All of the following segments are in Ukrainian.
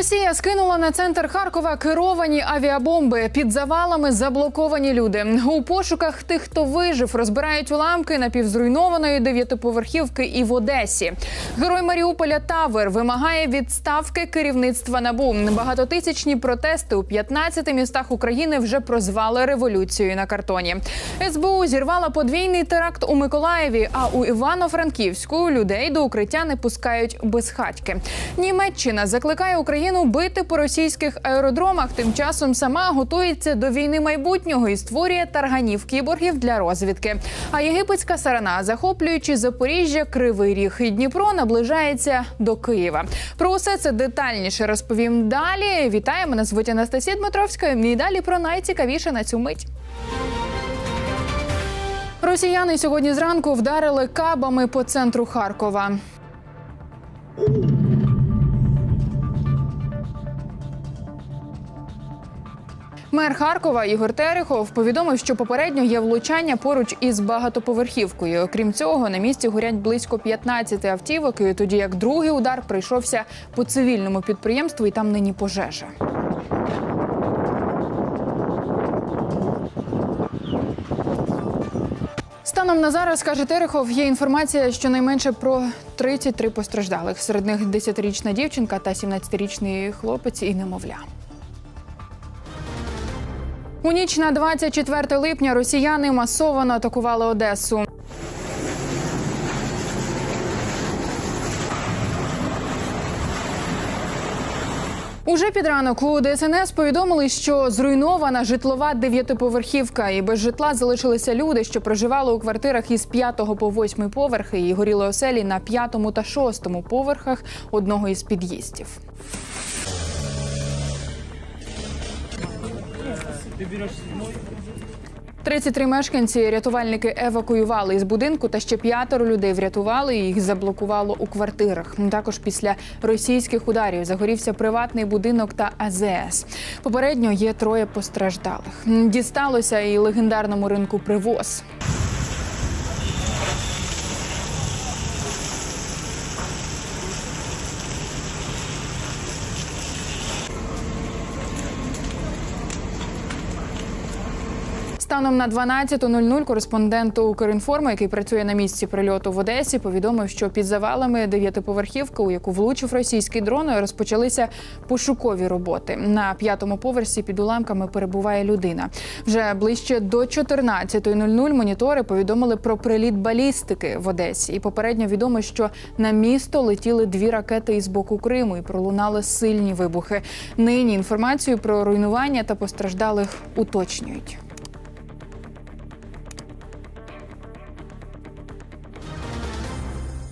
Росія скинула на центр Харкова керовані авіабомби. Під завалами заблоковані люди. У пошуках тих, хто вижив, розбирають уламки напівзруйнованої дев'ятиповерхівки і в Одесі. Герой Маріуполя Тавер вимагає відставки керівництва НАБУ. Багатотисячні протести у 15 містах України вже прозвали революцією на картоні. СБУ зірвала подвійний теракт у Миколаєві. А у Івано-Франківську людей до укриття не пускають безхатьки. Німеччина закликає Україну бити по російських аеродромах. Тим часом сама готується до війни майбутнього і створює тарганів кіборгів для розвідки. А єгипетська сарана, захоплюючи Запоріжжя, Кривий Ріг і Дніпро, наближається до Києва. Про усе це детальніше розповім далі. Вітаю, мене звуть Анастасія Дмитровська. І далі про найцікавіше на цю мить. Росіяни сьогодні зранку вдарили кабами по центру Харкова. Мер Харкова Ігор Терехов повідомив, що попередньо є влучання поруч із багатоповерхівкою. Окрім цього, на місці горять близько 15 автівок. І тоді як другий удар прийшовся по цивільному підприємству, і там нині пожежа. Станом на зараз каже Терехов, є інформація щонайменше про 33 постраждалих. Серед них 10-річна дівчинка та 17-річний хлопець і немовля. У ніч на 24 липня росіяни масово атакували Одесу. Уже під ранок у ДСНС повідомили, що зруйнована житлова дев'ятиповерхівка, і без житла залишилися люди, що проживали у квартирах із 5 по 8 поверхи і горіли оселі на п'ятому та шостому поверхах одного із під'їздів. «33 мешканці рятувальники евакуювали із будинку, та ще п'ятеро людей врятували. і Їх заблокувало у квартирах. Також після російських ударів загорівся приватний будинок та АЗС. Попередньо є троє постраждалих. Дісталося і легендарному ринку привоз. Станом на 12.00 кореспонденту Укрінформу, який працює на місці прильоту в Одесі, повідомив, що під завалами дев'ятиповерхівки, у яку влучив російський дрон, розпочалися пошукові роботи. На п'ятому поверсі під уламками перебуває людина. Вже ближче до 14.00 монітори повідомили про приліт балістики в Одесі. І попередньо відомо, що на місто летіли дві ракети із боку Криму і пролунали сильні вибухи. Нині інформацію про руйнування та постраждалих уточнюють.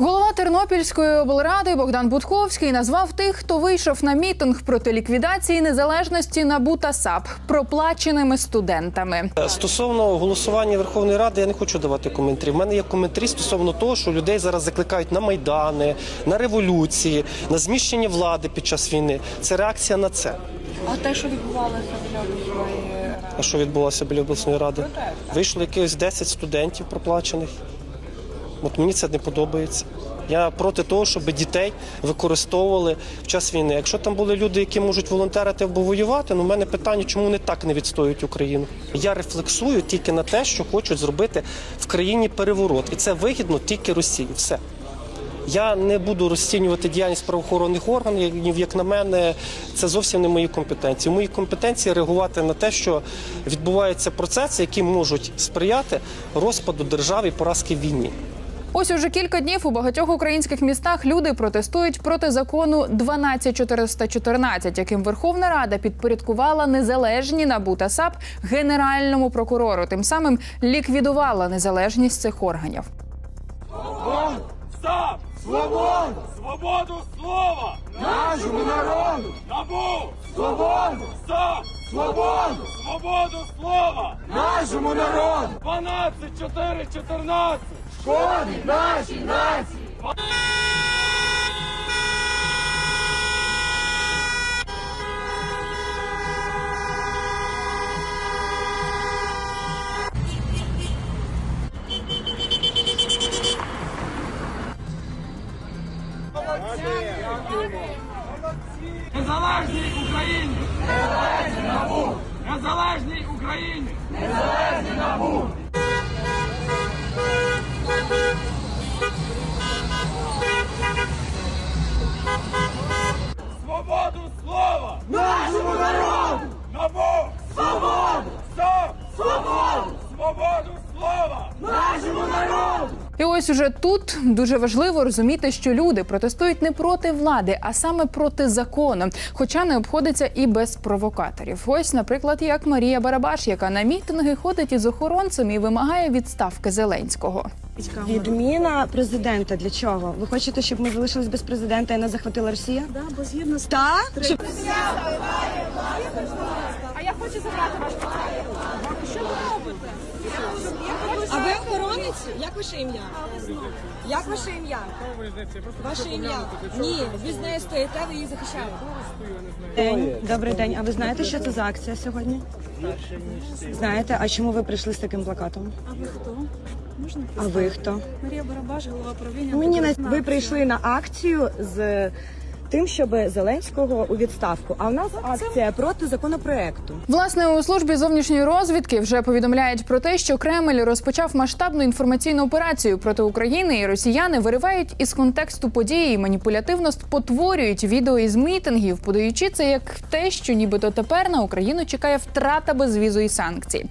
Голова Тернопільської облради Богдан Будковський назвав тих, хто вийшов на мітинг проти ліквідації незалежності НАБУ та САП проплаченими студентами. Стосовно голосування Верховної Ради, я не хочу давати коментарі. У мене є коментарі стосовно того, що людей зараз закликають на майдани, на революції, на зміщення влади під час війни. Це реакція на це. А те, що відбувалося біля обласної ради? А що відбулося біля обласної ради? Вийшло якихось 10 студентів проплачених. От мені це не подобається. Я проти того, щоб дітей використовували в час війни. Якщо там були люди, які можуть волонтерити або воювати, ну в мене питання, чому вони так не відстоюють Україну. Я рефлексую тільки на те, що хочуть зробити в країні переворот, і це вигідно тільки Росії. Все. Я не буду розцінювати діяльність правоохоронних органів. Як на мене, це зовсім не мої компетенції. У моїй компетенції реагувати на те, що відбуваються процеси, які можуть сприяти розпаду держави і поразки в війні. Ось уже кілька днів у багатьох українських містах люди протестують проти закону 12414, яким Верховна Рада підпорядкувала незалежні НАБУ та САП генеральному прокурору. Тим самим ліквідувала незалежність цих органів. Стоп! Свободу! Свободу слова! Нашому народу! Набу! Свободу! Стоп! Свободу! Свободу слова! Нашому народу! 12, 4, 14! Шкодить нашій нації! Ось уже тут дуже важливо розуміти, що люди протестують не проти влади, а саме проти закону, хоча не обходиться і без провокаторів. Ось, наприклад, як Марія Барабаш, яка на мітинги ходить із охоронцем і вимагає відставки Зеленського. Відміна президента для чого? Ви хочете, щоб ми залишились без президента і нас захватила Росія? Да, бо згідно з так. Щоб... А я хочу забрати ваш Що ви робите? А ви охоронець? Як ваше ім'я? Як ваше ім'я? Ваше ім'я? Ні, ви з нею стоїте, ви її захищаєте. День. Добрий день. А ви знаєте, що це за акція сьогодні? Знаєте, а чому ви прийшли з таким плакатом? А ви хто? Можна А ви хто? Марія Барабаш, голова правління. Мені на ви прийшли на акцію з тим, щоб Зеленського у відставку. А в нас акція проти законопроекту. Власне, у службі зовнішньої розвідки вже повідомляють про те, що Кремль розпочав масштабну інформаційну операцію проти України, і росіяни виривають із контексту події і маніпулятивно спотворюють відео із мітингів, подаючи це як те, що нібито тепер на Україну чекає втрата безвізу і санкцій.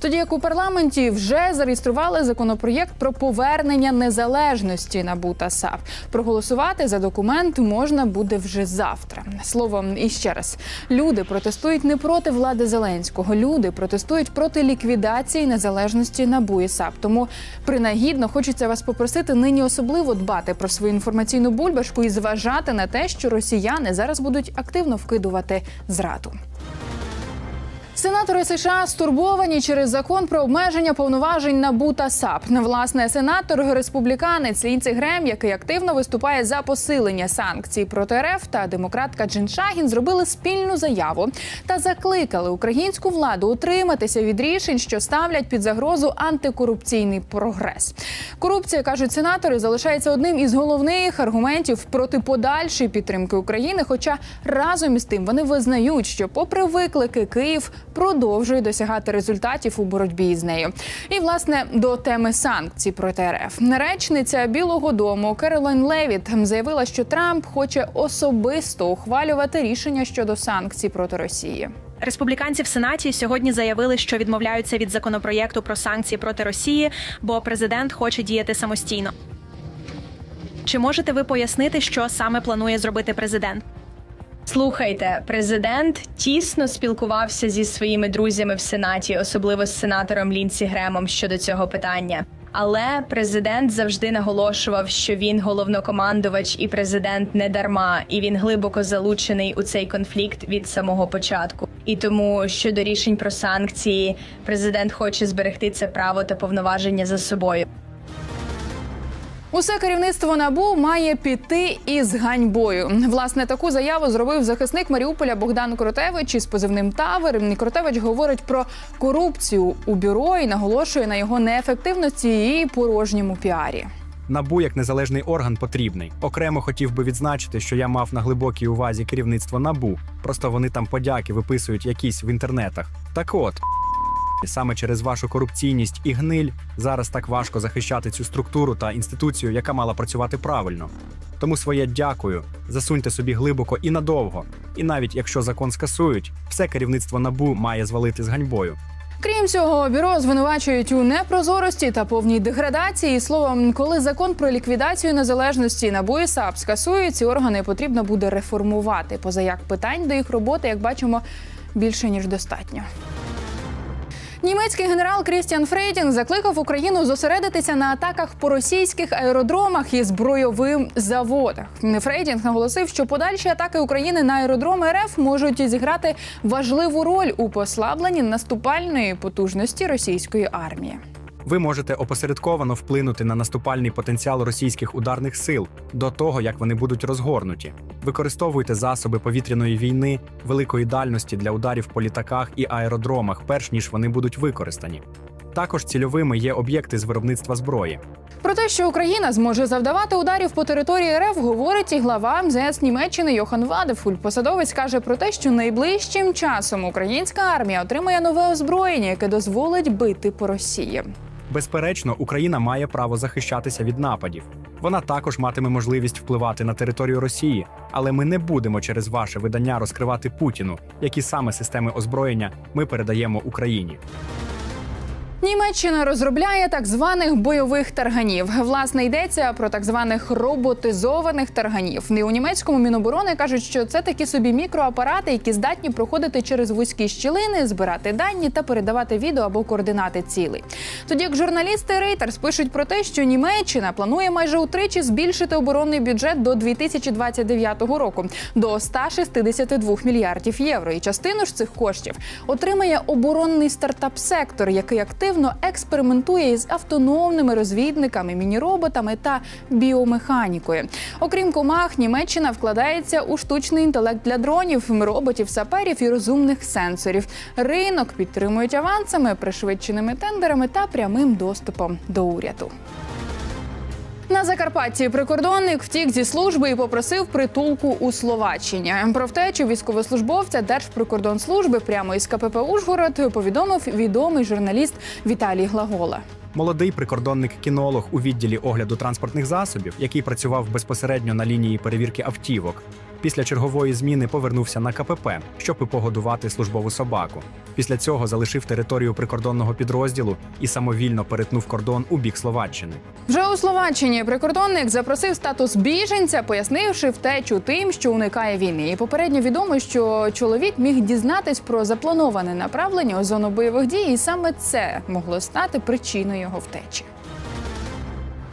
Тоді як у парламенті вже зареєстрували законопроєкт про повернення незалежності НАБУ та САП. Проголосувати за документ можна буде вже завтра. Словом, і ще раз люди протестують не проти влади Зеленського. Люди протестують проти ліквідації незалежності НАБУ і. Тому принагідно хочеться вас попросити нині особливо дбати про свою інформаційну бульбашку і зважати на те, що росіяни зараз будуть активно вкидувати зраду. Сенатори США стурбовані через закон про обмеження повноважень НАБУ та САП. Власне, сенатор республіканець Лінці Грем, який активно виступає за посилення санкцій проти РФ, та демократка Джин Шагін зробили спільну заяву та закликали українську владу утриматися від рішень, що ставлять під загрозу антикорупційний прогрес. Корупція кажуть сенатори, залишається одним із головних аргументів проти подальшої підтримки України. Хоча разом із тим вони визнають, що, попри виклики, Київ продовжує досягати результатів у боротьбі з нею. І власне до теми санкцій проти РФ речниця Білого Дому Керолайн Левіт заявила, що Трамп хоче особисто ухвалювати рішення щодо санкцій проти Росії. Республіканці в Сенаті сьогодні заявили, що відмовляються від законопроєкту про санкції проти Росії, бо президент хоче діяти самостійно. Чи можете ви пояснити, що саме планує зробити президент? Слухайте, президент тісно спілкувався зі своїми друзями в сенаті, особливо з сенатором Лінсі Гремом щодо цього питання. Але президент завжди наголошував, що він головнокомандувач і президент не дарма, і він глибоко залучений у цей конфлікт від самого початку. І тому щодо рішень про санкції, президент хоче зберегти це право та повноваження за собою. Усе керівництво набу має піти із ганьбою. Власне, таку заяву зробив захисник Маріуполя Богдан Кротевич із позивним Тавер. Кротевич говорить про корупцію у бюро і наголошує на його неефективності і порожньому піарі. Набу як незалежний орган потрібний. Окремо хотів би відзначити, що я мав на глибокій увазі керівництво набу. Просто вони там подяки виписують якісь в інтернетах. Так от. Саме через вашу корупційність і гниль зараз так важко захищати цю структуру та інституцію, яка мала працювати правильно. Тому своє дякую, засуньте собі глибоко і надовго. І навіть якщо закон скасують, все керівництво набу має звалити з ганьбою. Крім цього, бюро звинувачують у непрозорості та повній деградації. Словом, коли закон про ліквідацію незалежності НАБУ і САП скасують, ці органи потрібно буде реформувати. Позаяк питань до їх роботи, як бачимо, більше ніж достатньо. Німецький генерал Крістіан Фрейдінг закликав Україну зосередитися на атаках по російських аеродромах і збройовим заводах. Фрейдінг наголосив, що подальші атаки України на аеродроми РФ можуть зіграти важливу роль у послабленні наступальної потужності російської армії. Ви можете опосередковано вплинути на наступальний потенціал російських ударних сил до того, як вони будуть розгорнуті. Використовуйте засоби повітряної війни великої дальності для ударів по літаках і аеродромах, перш ніж вони будуть використані. Також цільовими є об'єкти з виробництва зброї. Про те, що Україна зможе завдавати ударів по території РФ, говорить і глава МЗС Німеччини Йохан Вадефуль. Посадовець каже про те, що найближчим часом українська армія отримає нове озброєння, яке дозволить бити по Росії. Безперечно, Україна має право захищатися від нападів. Вона також матиме можливість впливати на територію Росії, але ми не будемо через ваше видання розкривати Путіну, які саме системи озброєння ми передаємо Україні. Німеччина розробляє так званих бойових тарганів. Власне йдеться про так званих роботизованих тарганів. Не у німецькому міноборони кажуть, що це такі собі мікроапарати, які здатні проходити через вузькі щілини, збирати дані та передавати відео або координати цілей. Тоді як журналісти Reuters пишуть про те, що Німеччина планує майже утричі збільшити оборонний бюджет до 2029 року до 162 мільярдів євро. І частину ж цих коштів отримає оборонний стартап-сектор, який активно експериментує із автономними розвідниками, мініроботами та біомеханікою. Окрім комах, Німеччина вкладається у штучний інтелект для дронів, роботів, саперів і розумних сенсорів. Ринок підтримують авансами, пришвидшеними тендерами та прямим доступом до уряду. На Закарпатті прикордонник втік зі служби і попросив притулку у Словаччині. Про втечу військовослужбовця Держприкордонслужби прямо із КПП Ужгород повідомив відомий журналіст Віталій Глагола. Молодий прикордонник-кінолог у відділі огляду транспортних засобів, який працював безпосередньо на лінії перевірки автівок. Після чергової зміни повернувся на КПП, щоб погодувати службову собаку. Після цього залишив територію прикордонного підрозділу і самовільно перетнув кордон у бік Словаччини. Вже у Словаччині прикордонник запросив статус біженця, пояснивши втечу тим, що уникає війни. І попередньо відомо, що чоловік міг дізнатись про заплановане направлення у зону бойових дій, і саме це могло стати причиною його втечі.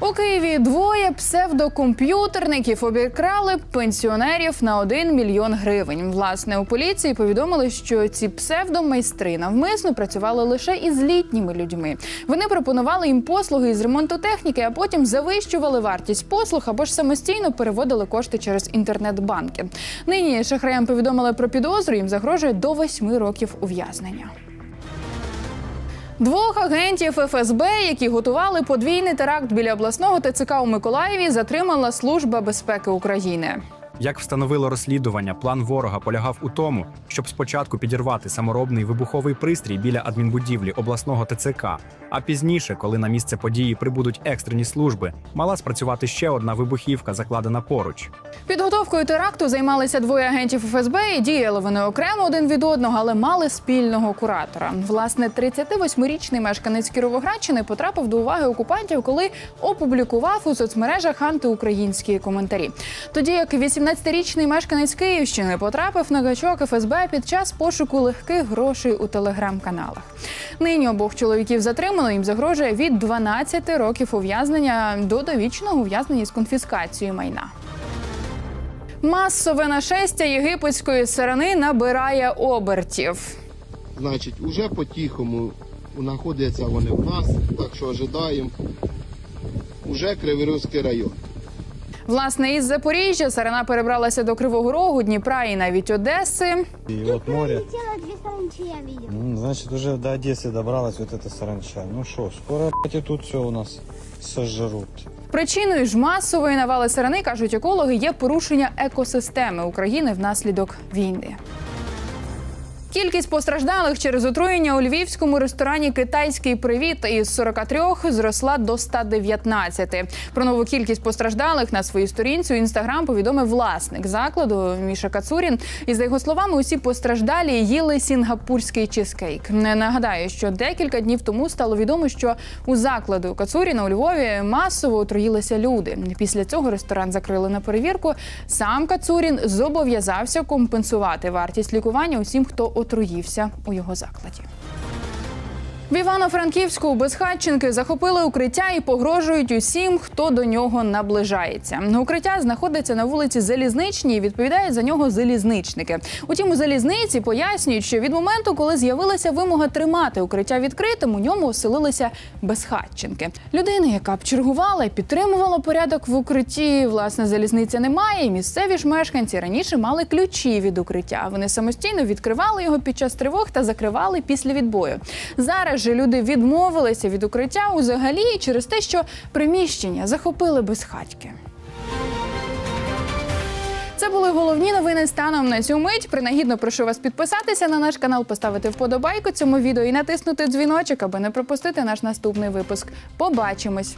У Києві двоє псевдокомп'ютерників обікрали пенсіонерів на 1 мільйон гривень. Власне, у поліції повідомили, що ці псевдомайстри навмисно працювали лише із літніми людьми. Вони пропонували їм послуги із ремонту техніки, а потім завищували вартість послуг або ж самостійно переводили кошти через інтернет-банки. Нині шахраям повідомили про підозру. Їм загрожує до 8 років ув'язнення. Двох агентів ФСБ, які готували подвійний теракт біля обласного ТЦК у Миколаєві, затримала Служба безпеки України. Як встановило розслідування, план ворога полягав у тому, щоб спочатку підірвати саморобний вибуховий пристрій біля адмінбудівлі обласного ТЦК, а пізніше, коли на місце події прибудуть екстрені служби, мала спрацювати ще одна вибухівка, закладена поруч. Підготовкою теракту займалися двоє агентів ФСБ і діяли вони окремо один від одного, але мали спільного куратора. Власне, 38-річний мешканець Кіровоградщини потрапив до уваги окупантів, коли опублікував у соцмережах антиукраїнські коментарі. Тоді як 18-річний мешканець Київщини потрапив на гачок ФСБ під час пошуку легких грошей у телеграм-каналах. Нині обох чоловіків затримано. Їм загрожує від 12 років ув'язнення до довічного ув'язнення з конфіскацією майна. Масове нашестя єгипетської сарани набирає обертів. Значить, уже по-тихому знаходяться вони в нас, так що ожидаємо. Уже Криворізький район. Власне, із Запоріжжя сарана перебралася до Кривого Рогу, Дніпра і навіть Одеси. И вот море, Летела две саранчи, я видел. м, значит, уже до Одессы добралась вот эта саранча. Ну что, скоро блядь, и тут все у нас сожрут. Причиною ж масової навали сарани кажуть екологи є порушення екосистеми України внаслідок війни. Кількість постраждалих через отруєння у львівському ресторані Китайський привіт із 43 зросла до 119. Про нову кількість постраждалих на своїй сторінці у інстаграм повідомив власник закладу Міша Кацурін. І за його словами, усі постраждалі їли сінгапурський чизкейк. Не нагадаю, що декілька днів тому стало відомо, що у закладу Кацуріна у Львові масово отруїлися люди. Після цього ресторан закрили на перевірку. Сам Кацурін зобов'язався компенсувати вартість лікування усім, хто отруївся у його закладі. В Івано-Франківську безхатченки захопили укриття і погрожують усім, хто до нього наближається. Укриття знаходиться на вулиці Залізничній. і Відповідають за нього залізничники. Утім, у залізниці пояснюють, що від моменту, коли з'явилася вимога тримати укриття відкритим, у ньому оселилися безхатченки. Людини, яка б чергувала і підтримувала порядок в укритті, власне, залізниця немає. І місцеві ж мешканці раніше мали ключі від укриття. Вони самостійно відкривали його під час тривог та закривали після відбою. Зараз адже люди відмовилися від укриття узагалі через те, що приміщення захопили безхатьки. Це були головні новини станом на цю мить. Принагідно прошу вас підписатися на наш канал, поставити вподобайку цьому відео і натиснути дзвіночок, аби не пропустити наш наступний випуск. Побачимось!